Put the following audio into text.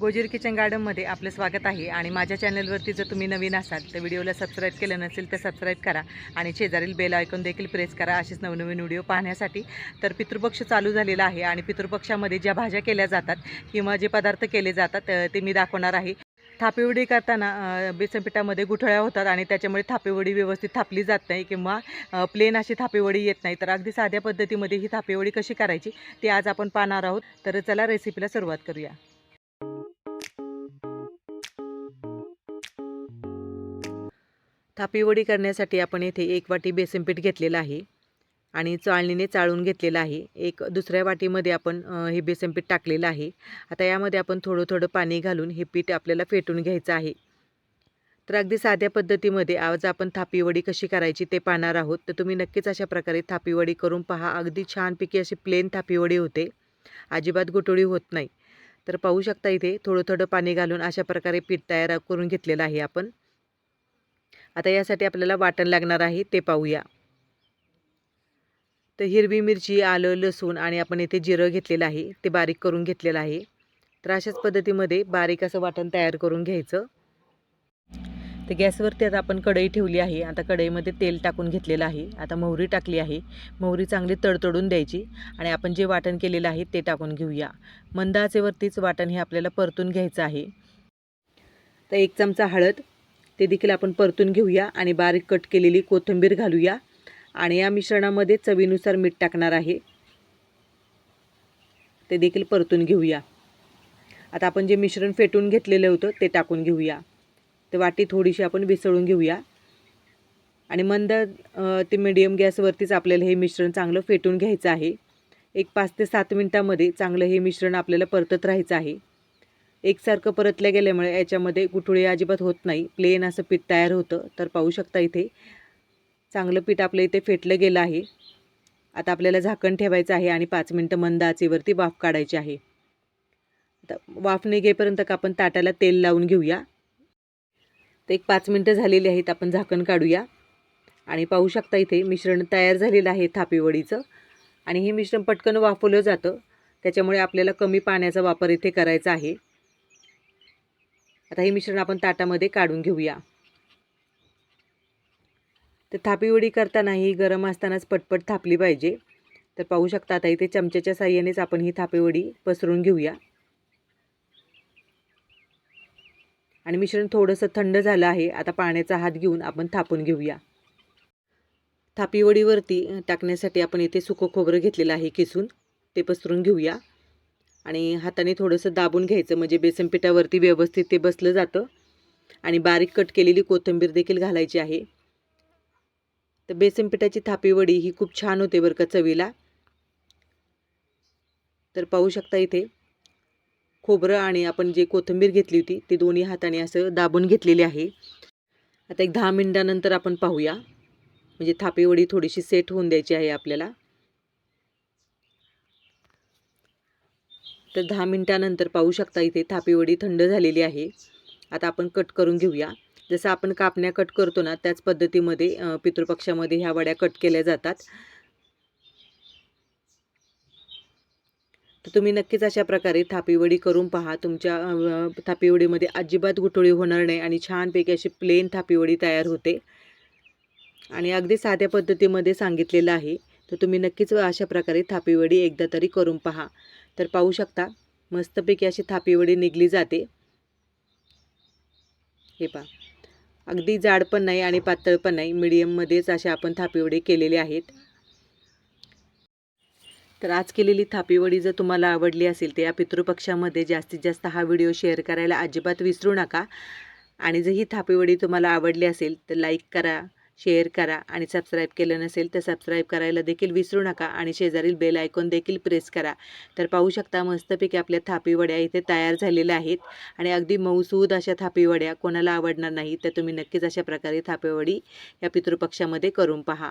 गोजीर kitchen गार्डनमध्ये आपलं स्वागत आहे. आणि माझ्या चॅनलवरती जर तुम्ही नवीन असाल तर व्हिडिओला सबस्क्राईब केलं नसेल तर सबस्क्राईब करा. आणि शेजारील बेल आयकॉन देखील प्रेस करा असेच नवनवीन व्हिडिओ पाहण्यासाठी. तर पितृपक्ष चालू झालेला आहे आणि पितृपक्षामध्ये ज्या भाज्या केल्या जातात किंवा जे पदार्थ केले जातात ते मी दाखवणार आहे. थापीवडी करताना बेसनपिठामध्ये गुठळ्या होतात आणि त्याच्यामुळे थापीवडी व्यवस्थित थापली जात नाही किंवा प्लेन अशी थापीवडी येत नाही. तर अगदी साध्या पद्धतीमध्ये ही थापीवडी कशी करायची ते आज आपण पाहणार आहोत. तर चला रेसिपीला सुरुवात करूया. थापीवडी करण्यासाठी आपण येथे एक वाटी बेसनपीठ घेतलेलं आहे आणि चाळणीने चाळून घेतलेलं आहे. एक दुसऱ्या वाटीमध्ये आपण हे बेसनपीठ टाकलेलं आहे. आता यामध्ये आपण थोडं थोडं पाणी घालून हे पीठ आपल्याला फेटून घ्यायचं आहे. तर अगदी साध्या पद्धतीमध्ये आज आपण थापीवडी कशी करायची ते पाहणार आहोत. तर तुम्ही नक्कीच अशा प्रकारे थापीवडी करून पहा. अगदी छानपैकी अशी प्लेन थापीवडी होते. अजिबात गुटोळी होत नाही. तर पाहू शकता इथे थोडं थोडं पाणी घालून अशा प्रकारे पीठ तयार करून घेतलेलं आहे आपण. आता यासाठी आपल्याला वाटण लागणार आहे ते पाहूया. तर हिरवी मिरची आलं लसूण आणि आपण इथे जिरं घेतलेलं आहे ते बारीक करून घेतलेलं आहे. तर अशाच पद्धतीमध्ये बारीक असं वाटण तयार करून घ्यायचं. तर गॅसवरती आता आपण कढई ठेवली आहे आता कढईमध्ये तेल टाकून घेतलेलं आहे. आता मोहरी टाकली आहे मोहरी चांगली तडतडून द्यायची आणि आपण जे वाटण केलेलं आहे ते टाकून घेऊया. मंदाचेवरतीच वाटण हे आपल्याला परतून घ्यायचं आहे. तर एक चमचा हळद ते देखील आपण परतून घेऊया आणि बारीक कट केलेली कोथिंबीर घालूया. आणि या मिश्रणामध्ये चवीनुसार मीठ टाकणार आहे. ते देखील परतून घेऊया. आता आपण जे मिश्रण फेटून घेतलेलं होतं ते टाकून घेऊया. ते वाटी थोडीशी आपण विसळून घेऊया. आणि मंद ते मिडियम गॅसवरतीच आपल्याला हे मिश्रण चांगलं फेटून घ्यायचं आहे. एक पाच ते सात मिनटामध्ये चांगलं हे मिश्रण आपल्याला परतत राहायचं आहे. एकसारखं परतल्या गेल्यामुळे याच्यामध्ये गुठुळे अजिबात होत नाही. प्लेन असं पीठ तयार होतं. तर पाहू शकता इथे. चांगलं पीठ आपलं इथे फेटलं गेलं आहे. आता आपल्याला झाकण ठेवायचं आहे आणि पाच मिनटं मंद आचेवरती वाफ काढायची आहे. आता वाफ निघेपर्यंत का आपण ताटाला तेल लावून घेऊया. तर एक पाच मिनटं झालेली आहेत. आपण झाकण काढूया. आणि पाहू शकता इथे मिश्रण तयार झालेलं आहे थापीवडीचं. आणि हे मिश्रण पटकन वाफवलं जातं. त्याच्यामुळे आपल्याला कमी पाण्याचा वापर इथे करायचा आहे. आता हे मिश्रण आपण ताटामध्ये काढून घेऊया. तर थापीवडी करताना ही गरम असतानाच पटपट थापली पाहिजे. तर पाहू शकता आता इथे चमच्याच्या साह्यानेच आपण ही थापीवडी पसरून घेऊया. आणि मिश्रण थोडंसं थंड झालं आहे आता पाण्याचा हात घेऊन आपण थापून घेऊया. थापीवडीवरती टाकण्यासाठी आपण इथे सुकं खोबरं घेतलेलं आहे किसून ते पसरून घेऊया. आणि हाताने थोडंसं दाबून घ्यायचं म्हणजे बेसन पिठावरती व्यवस्थित ते बसलं जातं. आणि बारीक कट केलेली कोथिंबीर देखील घालायची आहे. तर बेसन पिठाची थापीवडी ही खूप छान होते बरं का चवीला. तर पाहू शकता इथे खोबरं आणि आपण जे कोथिंबीर घेतली होती ती दोन्ही हाताने असं दाबून घेतलेली आहे. आता एक दहा मिनटानंतर आपण पाहूया. म्हणजे थापीवडी थोडीशी सेट होऊन द्यायची आहे आपल्याला. तर दहा मिनटानंतर पाहू शकता इथे थापीवडी थंड झालेली आहे. आता आपण कट करून घेऊया. जसं आपण कापण्या कट करतो ना त्याच पद्धतीमध्ये पितृपक्षामध्ये ह्या वड्या कट केल्या जातात. तर तुम्ही नक्कीच अशा प्रकारे थापीवडी करून पहा. तुमच्या थापीवडीमध्ये अजिबात गुठोळी होणार नाही आणि छानपैकी अशी प्लेन थापीवडी तयार होते. आणि अगदी साध्या पद्धतीमध्ये सांगितलेलं आहे. तर तुम्ही नक्कीच अशा प्रकारे थापीवडी एकदा तरी करून पहा. तर पाहू शकता मस्तपैकी अशी थापीवडी निघली जाते. हे पहा. अगदी जाड पण नाही आणि पातळ पण नाही मिडियममध्येच अशा आपण थापीवडी केलेले आहेत. तर आज केलेली थापीवडी जर तुम्हाला आवडली असेल तर या पितृपक्षामध्ये जास्तीत जास्त हा व्हिडिओ शेअर करायला अजिबात विसरू नका. आणि जर ही थापीवडी तुम्हाला आवडली असेल तर लाईक करा शेअर करा आणि सबस्क्राईब केलं नसेल तर सबस्क्राईब करायला देखील विसरू नका आणि शेजारील बेल आयकॉन देखील प्रेस करा. तर पाहू शकता मस्तपैकी आपल्या थापीवड्या इथे तयार झालेल्या आहेत आणि अगदी मऊसूद अशा थापीवड्या कोणाला आवडणार नाही तर तुम्ही नक्कीच अशा प्रकारे थापीवडी या पितृपक्षामध्ये करून पहा.